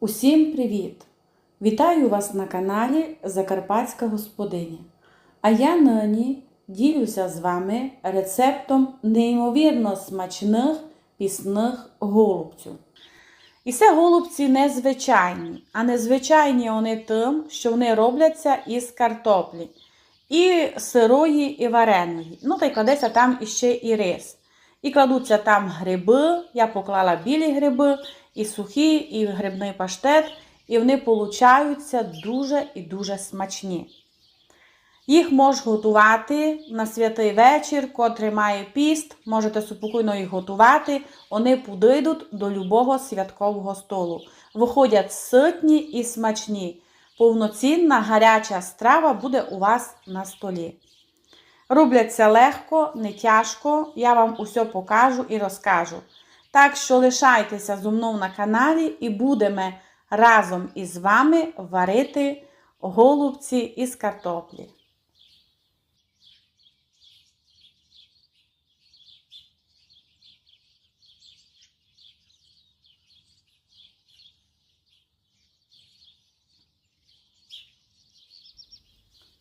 Усім привіт! Вітаю вас на каналі Закарпатська Господиня. А я нині ділюся з вами рецептом неймовірно смачних пісних голубців. І це голубці незвичайні, а незвичайні вони тим, що вони робляться із картоплі. І сирої, і вареної. Ну, та й кладеться там іще і рис. І кладуться там гриби, я поклала білі гриби, і сухі, і грибний паштет, і вони получаються дуже і дуже смачні. Їх можеш готувати на святий вечір, котрий має піст, можете спокійно їх готувати, вони підійдуть до любого святкового столу. Виходять ситні і смачні. Повноцінна гаряча страва буде у вас на столі. Робляться легко, не тяжко, я вам усе покажу і розкажу. Так що лишайтеся зо мною на каналі і будемо разом із вами варити голубці із картоплі.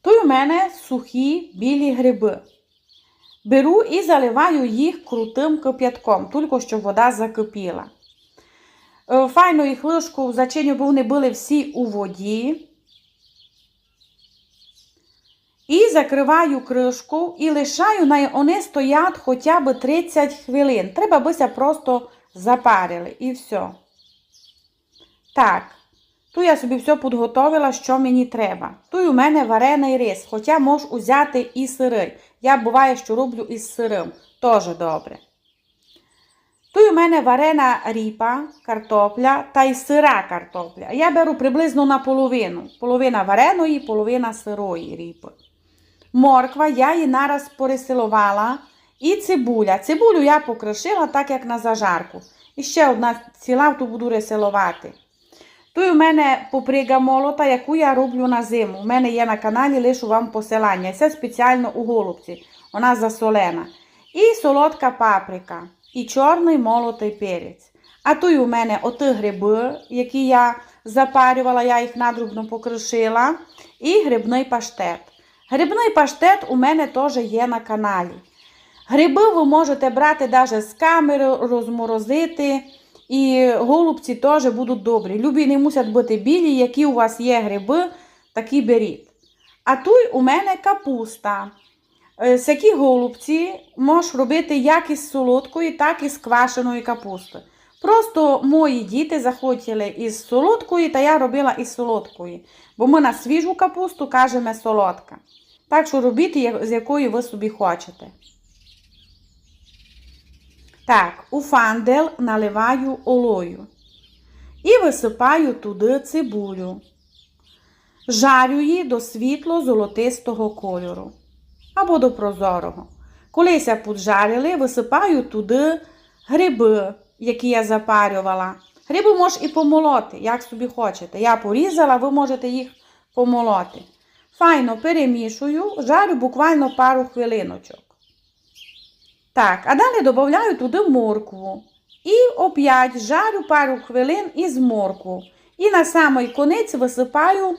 Тут у мене сухі білі гриби. Беру і заливаю їх крутим кип'ятком, тільки щоб вода закипіла. Е, Файно їх лишку зачиню, бо вони були всі у воді. І закриваю кришку і лишаю, вони стоять хоча б 30 хвилин. Треба бися просто запарили і все. Так. Тут я собі все підготовила, що мені треба. Тут у мене варений рис, хоча можу взяти і сирий. Я буває, що роблю із сирим. Теж добре. Тут у мене варена ріпа, картопля та й сира картопля. Я беру приблизно на половину. Половина вареної, половина сирої ріпи. Морква я її нараз пересилувала. І цибуля. Цибулю я покришила так, як на зажарку. І ще одна ціла, ту буду ресилувати. Тут у мене поприга молота, яку я роблю на зиму. У мене є на каналі, лишу вам посилання. Це спеціально у голубці. Вона засолена. І солодка паприка, і чорний молотий перець. А тут у мене оти гриби, які я запарювала, я їх надрубно покришила. І грибний паштет. Грибний паштет у мене теж є на каналі. Гриби ви можете брати навіть з камери, розморозити. І голубці теж будуть добрі. Любі не мусять бути білі, які у вас є гриби, такі беріть. А тут у мене капуста. Всякі голубці можеш робити як із солодкої, так і з квашеної капусти. Просто мої діти захотіли із солодкої, та я робила із солодкої. Бо ми на свіжу капусту кажемо солодка. Так що робіть, з якої ви собі хочете. Так, у фандел наливаю олою і висипаю туди цибулю. Жарю її до світло-золотистого кольору або до прозорого. Колися поджарили, висипаю туди гриби, які я запарювала. Гриби можеш і помолоти, як собі хочете. Я порізала, ви можете їх помолоти. Файно перемішую, жарю буквально пару хвилиночок. Так, а далі додаю туди моркву. І опять жарю пару хвилин із моркву. І на самий конець висипаю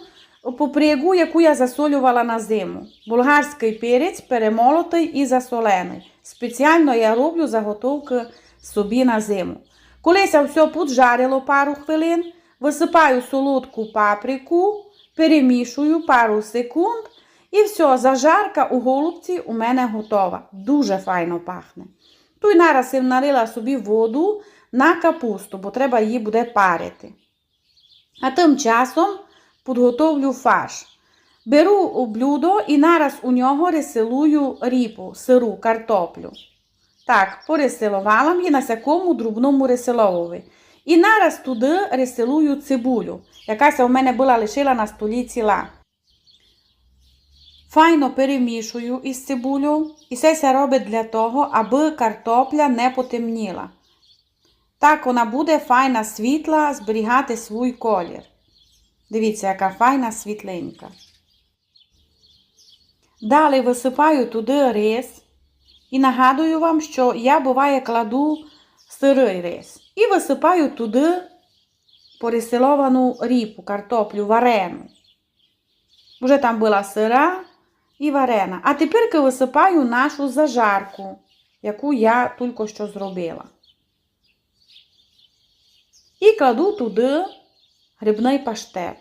попригу, яку я засолювала на зиму. Болгарський перець перемолотий і засолений. Спеціально я роблю заготовки собі на зиму. Колись все поджарило пару хвилин, висипаю солодку паприку, перемішую пару секунд. І все, зажарка у голубці у мене готова. Дуже файно пахне. Тут нараз я налила собі воду на капусту, бо треба її буде парити. А тим часом підготовлю фарш. Беру блюдо і нараз у нього ресилую ріпу, сиру, картоплю. Так, поресилувала її на всякому дрібному ресиловові. І нараз туди ресилую цибулю, яка у мене була лишила на столі ціла. Файно перемішую із цибулю, і це робить для того, аби картопля не потемніла. Так вона буде файна світла зберігати свій колір. Дивіться, яка файна світленька. Далі висипаю туди рис. І нагадую вам, що я буває кладу сирий рис. І висипаю туди порисиловану ріпу, картоплю, варену. Вже там була сира і варена. А тепер висипаю нашу зажарку, яку я тільки що зробила. І кладу туди грибний паштет.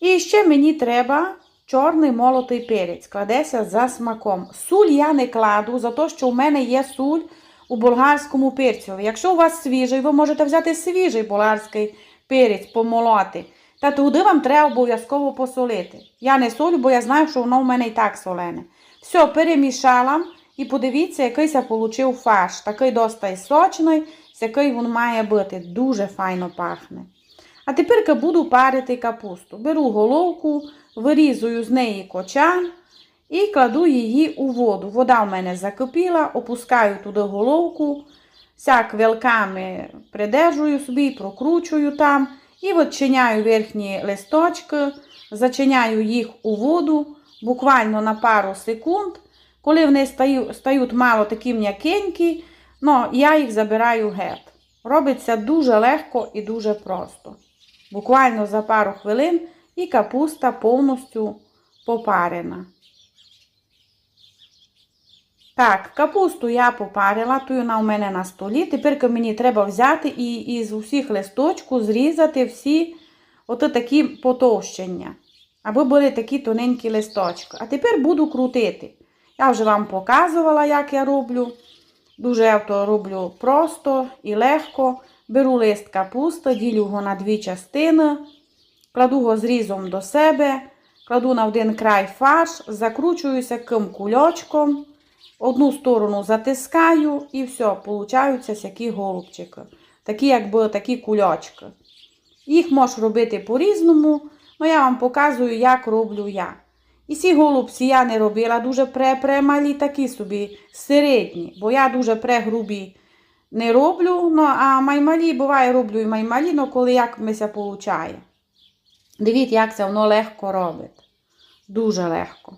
І ще мені треба чорний молотий перець. Кладеться за смаком. Суль я не кладу, за те, що у мене є суль у болгарському перцю. Якщо у вас свіжий, ви можете взяти свіжий болгарський перець, помолоти. Та туди вам треба обов'язково посолити. Я не солю, бо я знаю, що воно в мене і так солене. Все, перемішала і подивіться, який це получив фарш. Такий досить сочний, з який він має бути. Дуже файно пахне. А тепер буду парити капусту. Беру головку, вирізую з неї кочан і кладу її у воду. Вода в мене закипіла, опускаю туди головку, сяк вилками придержую собі, прокручую там і відчиняю верхні листочки, зачиняю їх у воду буквально на пару секунд. Коли вони стають, мало такі м'якенькі, ну, я їх забираю геть. Робиться дуже легко і дуже просто. Буквально за пару хвилин і капуста повністю попарена. Так, капусту я попарила, ту вона у мене на столі. Тепер мені треба взяти і із усіх листочку зрізати всі ото такі потовщення, аби були такі тоненькі листочки. А тепер буду крутити. Я вже вам показувала, як я роблю. Дуже я то роблю просто і легко. Беру лист капусти, ділю його на дві частини, кладу його зрізом до себе, кладу на один край фарш, закручуюся ким кульочком, одну сторону затискаю і все, получаються всякі голубчики. Такі, якби такі кульочки. Їх можеш робити по-різному, але я вам показую, як роблю я. І ці голубці я не робила дуже пре-премалі, такі собі середні, бо я дуже прегрубі не роблю, ну, а маймалі буває роблю і маймалі, ну коли як мися получає. Дивіться, як це воно легко робить. Дуже легко.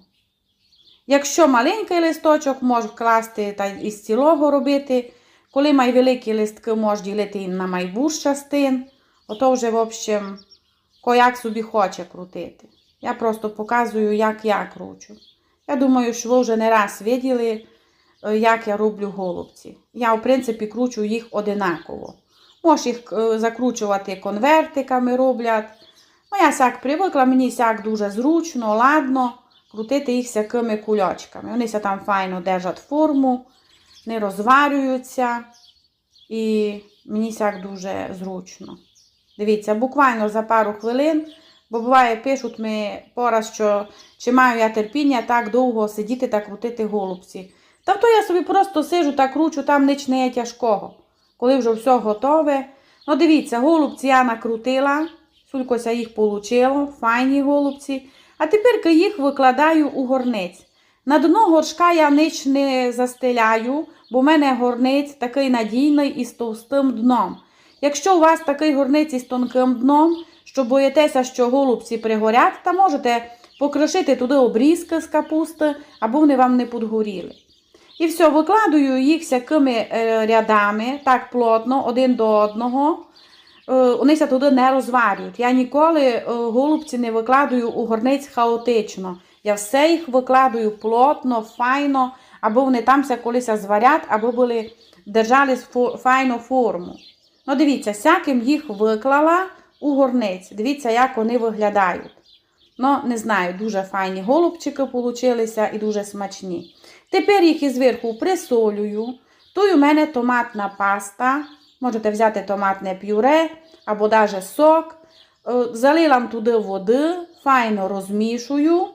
Якщо маленький листочок, можеш вкласти та із цілого робити. Коли май великі листки, можеш ділити на майбуш частин. Ото вже, в общем, кояк собі хоче крутити. Я просто показую, як я кручу. Я думаю, що ви вже не раз виділи, як я роблю голубці. Я, в принципі, кручу їх одинаково. Можеш їх закручувати конвертиками роблять. Ну, я сяк привикла, мені сяк дуже зручно, ладно крутити їх всякими кульочками. Вони там файно держать форму, не розварюються. І мені сяк дуже зручно. Дивіться, буквально за пару хвилин, бо буває, пишуть ми пораз, що чи маю я терпіння так довго сидіти та крутити голубці. Та то я собі просто сижу та кручу, там ніч не є тяжкого. Коли вже все готове. Ну, дивіться, голубці я накрутила, сулькося їх получило, файні голубці. А тепер їх викладаю у горниць. На дно горшка я ніч не застеляю, бо в мене горниць такий надійний і з товстим дном. Якщо у вас такий горниць із тонким дном, що боїтеся, що голубці пригорять, то можете покришити туди обрізки з капусти, або вони вам не підгоріли. І все, викладаю їх всякими рядами, так плотно, один до одного. Вони ся туди не розварюють. Я ніколи голубці не викладаю у горниць хаотично. Я все їх викладаю плотно, файно, або вони там колись зварять, або були держали файну форму. Ну, дивіться, всяким їх виклала у горниць. Дивіться, як вони виглядають. Ну, не знаю, дуже файні голубчики получилися і дуже смачні. Тепер їх ізверху присолюю. Тут у мене томатна паста. Можете взяти томатне пюре або навіть сок. Залила туди води, файно розмішую.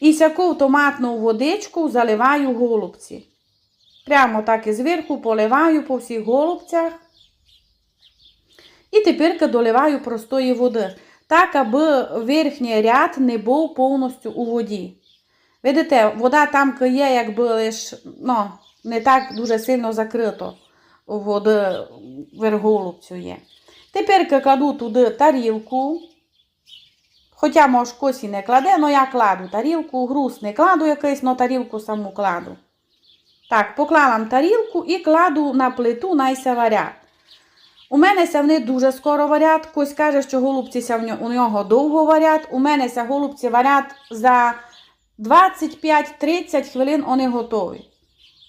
І сяку томатну водичку заливаю голубці. Прямо так і зверху поливаю по всіх голубцях. І тепер доливаю простої води. Так, аби верхній ряд не був повністю у воді. Видите, вода там є, якби лише ну, не так дуже сильно закрито води верголубцю є. Тепер кладу туди тарілку. Хоча, може, косі не кладе, але я кладу тарілку, груз не кладу якийсь, але тарілку саму кладу. Так, поклала тарілку і кладу на плиту найся варять. У мене ся дуже скоро варять. Хтось каже, що голубці у нього довго варять. У мене ся голубці варять за 25-30 хвилин вони готові.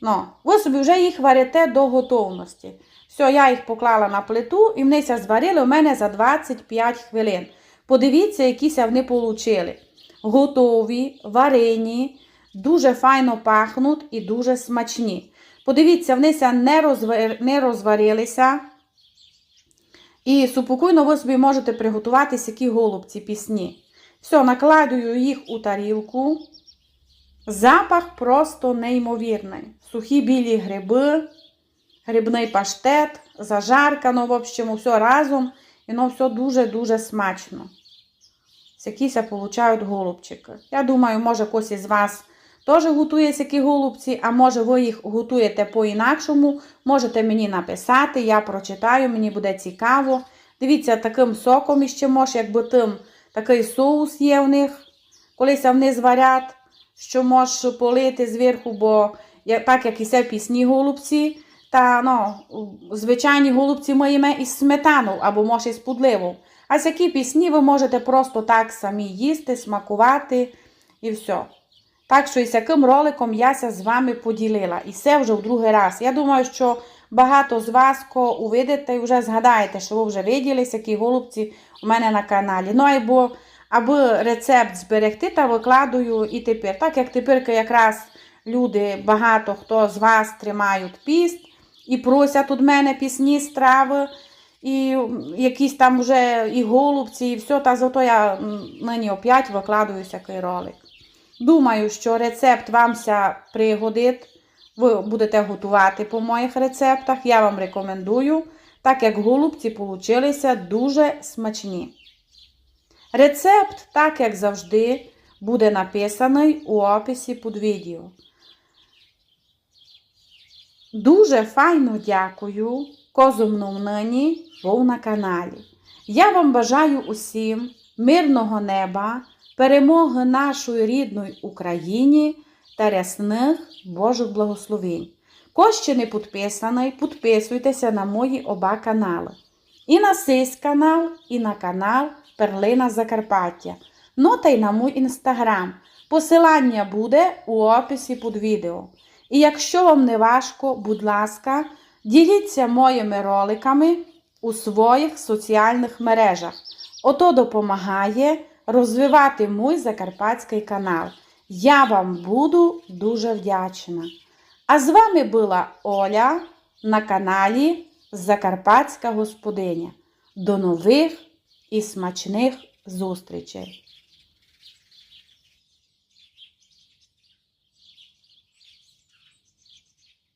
Ну, ви собі вже їх варите до готовності. Все, я їх поклала на плиту і вони зварили у мене за 25 хвилин. Подивіться, які ся вони получили. Готові, варені, дуже файно пахнуть і дуже смачні. Подивіться, вони не, розвар... не розварилися. І супокійно ви собі можете приготувати які голубці пісні. Все, накладую їх у тарілку. Запах просто неймовірний. Сухі білі гриби, грибний паштет, зажарка, ну, в общем, все разом. І воно все дуже-дуже смачно. Якіся получають голубчики. Я думаю, може, хтось із вас теж готує такі голубці, а може ви їх готуєте по-інакшому. Можете мені написати, я прочитаю, мені буде цікаво. Дивіться, таким соком іще може, якби тим такий соус є в них, колись вони зварять, що можеш полити зверху, бо так як і все пісні голубці, та ну, звичайні голубці ми їмо із сметану або може із пудливом. А такі пісні ви можете просто так самі їсти, смакувати і все. Так що із яким роликом я ся з вами поділила. І це вже в другий раз. Я думаю, що багато з вас увидите і вже згадаєте, що ви вже виділи, які голубці у мене на каналі. Ну або, аби рецепт зберегти, та викладую і тепер. Так як тепер якраз люди, багато хто з вас тримають піст і просять від мене пісні страви. І якісь там вже і голубці, і все, та зато я м, нині опять викладую всякий ролик. Думаю, що рецепт вам ся пригодить. Ви будете готувати по моїх рецептах. Я вам рекомендую, так як голубці получилися дуже смачні. Рецепт, так як завжди, буде написаний у описі під відео. Дуже файно дякую, козу мною нині був на каналі. Я вам бажаю усім мирного неба, перемоги нашої рідної Україні та рясних Божих благословень. Ще не підписаний, підписуйтеся на мої оба канали. І на сей канал, і на канал Перлина Закарпаття. Ну та й на мій інстаграм. Посилання буде у описі під відео. І якщо вам не важко, будь ласка, діліться моїми роликами у своїх соціальних мережах. Ото допомагає розвивати мій закарпатський канал. Я вам буду дуже вдячна. А з вами була Оля на каналі Закарпатська Господиня. До нових і смачних зустрічей!